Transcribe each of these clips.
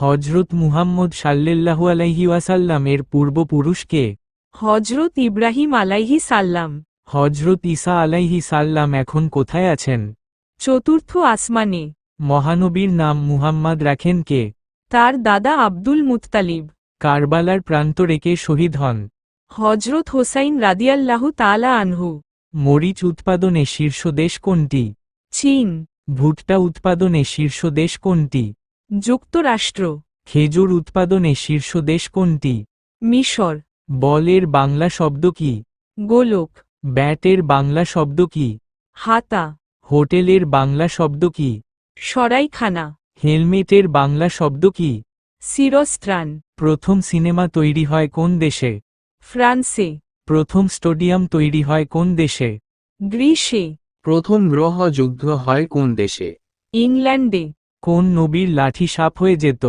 হজরত মুহাম্মদ সাল্লাল্লাহু আলাইহি ওয়াসাল্লাম এর পূর্বপুরুষকে হজরত ইব্রাহিম আলাইহি সাল্লাম। হজরত ঈসা আলাইহি সাল্লাম এখন কোথায় আছেন? চতুর্থ আসমানে। মহানবীর নাম মুহাম্মদ রাখেন কে? তার দাদা আব্দুল মুত্তালিব। কারবালার প্রান্তরেকে শহীদ হন? হজরত হোসাইন রাদিয়াল্লাহু তালা আনহু। মরিচ উৎপাদনে শীর্ষ দেশ কোনটি? চীন। ভুট্টা উৎপাদনে শীর্ষ দেশ কোনটি? যুক্তরাষ্ট্র। খেজুর উৎপাদনে শীর্ষ দেশ কোনটি? মিশর। বলের বাংলা শব্দ কি? গোলক। ব্যাটের বাংলা শব্দ কি? হাতা। হোটেলের বাংলা শব্দ কি? সরাইখানা। হেলমেটের বাংলা শব্দ কি? শিরস্ত্রাণ। প্রথম সিনেমা তৈরি হয় কোন দেশে? ফ্রান্সে। প্রথম স্টেডিয়াম তৈরি হয় কোন দেশে? গ্রীসে। প্রথম গ্রহ যুদ্ধ হয় কোন দেশে? ইংল্যান্ডে। কোন নবীর লাঠি সাপ হয়ে যেত?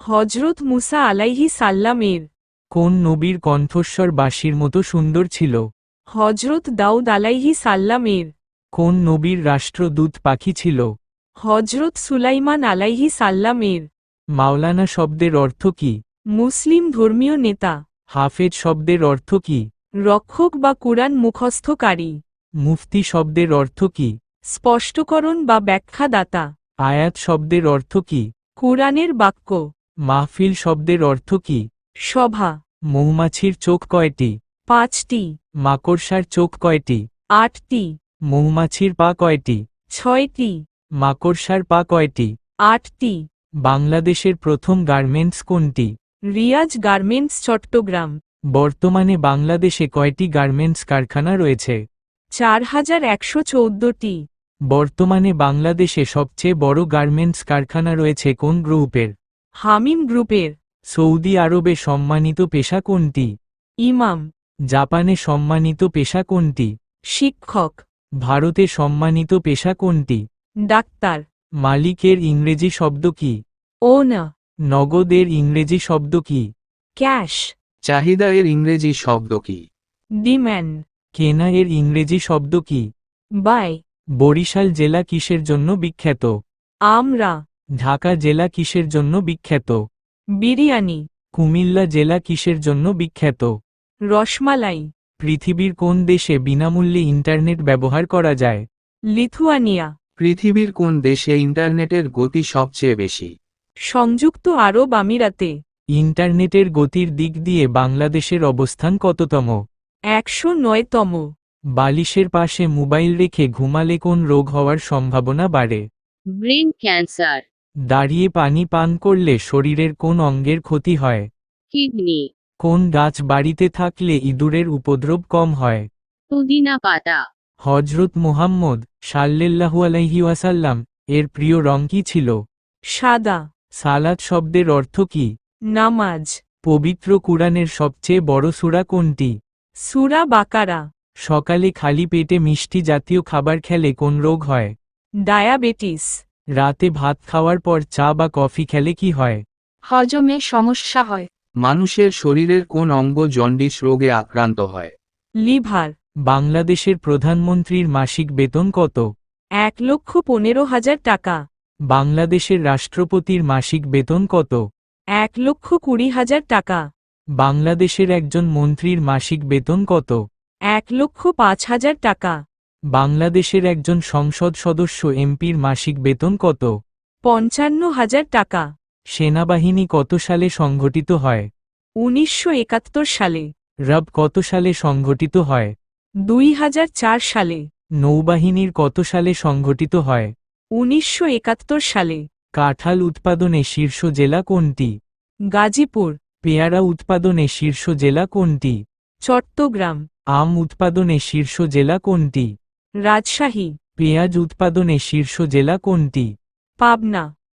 হজরত মুসা আলাইহি সাল্লামের। কোন নবীর কণ্ঠস্বর বাঁশির মতো সুন্দর ছিল? হজরত দাউদ আলাইহি সাল্লামের। কোন নবীর রাষ্ট্রদূত পাখি ছিল? হজরত সুলাইমান আলাইহি সাল্লামের। মাওলানা শব্দের অর্থ কি? মুসলিম ধর্মীয় নেতা। হাফেজ শব্দের অর্থ কি? রক্ষক বা কুরআন মুখস্থকারী। মুফতি শব্দের অর্থ কি? স্পষ্টকরণ বা ব্যাখ্যাদাতা। আয়াত শব্দের অর্থ কি? কুরআনের বাক্য। মাহফিল শব্দের অর্থ কি? সভা। মৌমাছির চোখ কয়টি? পাঁচটি। মাকড়সার চোখ কয়টি? আটটি। মৌমাছির পা কয়টি? ছয়টি। মাকড়সার পা কয়টি? আটটি। বাংলাদেশের প্রথম গার্মেন্টস কোনটি? রিয়াজ গার্মেন্টস চট্টগ্রাম। বর্তমানে বাংলাদেশে কয়টি গার্মেন্টস কারখানা রয়েছে? চার হাজার একশো চৌদ্দটি। বর্তমানে বাংলাদেশে সবচেয়ে বড় গার্মেন্টস কারখানা রয়েছে কোন গ্রুপের? হামিম গ্রুপের। সৌদি আরবে সম্মানিত পেশা কোনটি? ইমাম। জাপানে সম্মানিত পেশা কোনটি? শিক্ষক। ভারতে সম্মানিত পেশা কোনটি? ডাক্তার। মালিকের ইংরেজি শব্দ কি? ওনা। নগদের ইংরেজি শব্দ কি? ক্যাশ। চাহিদা এর ইংরেজি শব্দ কি? ডিম্যান্ড। কেনা এর ইংরেজি শব্দ কি? বাই। বরিশাল জেলা কিসের জন্য বিখ্যাত? আমরা। ঢাকা জেলা কিসের জন্য বিখ্যাত? বিরিয়ানি। কুমিল্লা জেলা কিসের জন্য বিখ্যাত? রসমালাই। পৃথিবীর কোন দেশে বিনামূল্যে ইন্টারনেট ব্যবহার করা যায়? লিথুয়ানিয়া। পৃথিবীর কোন দেশে ইন্টারনেটের গতি সবচেয়ে বেশি? সংযুক্ত আরব আমিরাতে। ইন্টারনেটের গতির দিক দিয়ে বাংলাদেশের অবস্থান কততম? একশো নয়তম বালিশের পাশে মোবাইল রেখে ঘুমালে কোন রোগ হওয়ার সম্ভাবনা বাড়ে? Brain cancer. দাঁড়িয়ে পানি পান করলে শরীরের কোন অঙ্গের ক্ষতি হয়? কিডনি। কোন গাছ বাড়িতে থাকলে ইঁদুরের উপদ্রব কম হয়? পুদিনা পাতা। হজরত মুহাম্মদ সাল্লাল্লাহু আলাইহি ওয়াসাল্লাম এর প্রিয় রং কি ছিল? সাদা। সালাদ শব্দের অর্থ কি? নামাজ। পবিত্র কুরআনের সবচেয়ে বড় সূরা কোনটি? সুরা বাকারা। সকালে খালি পেটে মিষ্টি জাতীয় খাবার খেলে কোন রোগ হয়? ডায়াবেটিস। রাতে ভাত খাওয়ার পর চা বা কফি খেলে কি হয়? হজমে সমস্যা হয়। মানুষের শরীরের কোন অঙ্গ জন্ডিস রোগে আক্রান্ত হয়? লিভার। বাংলাদেশের প্রধানমন্ত্রীর মাসিক বেতন কত? এক লক্ষ পনেরো হাজার টাকা। বাংলাদেশের রাষ্ট্রপতির মাসিক বেতন কত? এক লক্ষ কুড়ি হাজার টাকা। বাংলাদেশের একজন মন্ত্রীর মাসিক বেতন কত? এক লক্ষ পাঁচ হাজার টাকা। বাংলাদেশের একজন সংসদ সদস্য এমপির মাসিক বেতন কত? পঞ্চান্ন হাজার টাকা। সেনাবাহিনী কত সালে সংঘটিত হয়? উনিশশো একাত্তর সালে। রব কত সালে সংঘটিত হয়? দুই হাজার চার সালে। নৌবাহিনীর কত সালে সংঘটিত হয়? উনিশশো একাত্তর সালে। কাঁঠাল উৎপাদনে শীর্ষ জেলা কোনটি? গাজীপুর। পেয়ারা উৎপাদনে শীর্ষ জেলা কোনটি? চট্টগ্রাম। আম উৎপাদনে শীর্ষ জেলা কোনটি? রাজশাহী। পেঁয়াজ উৎপাদনে শীর্ষ জেলা কোনটি? পাবনা।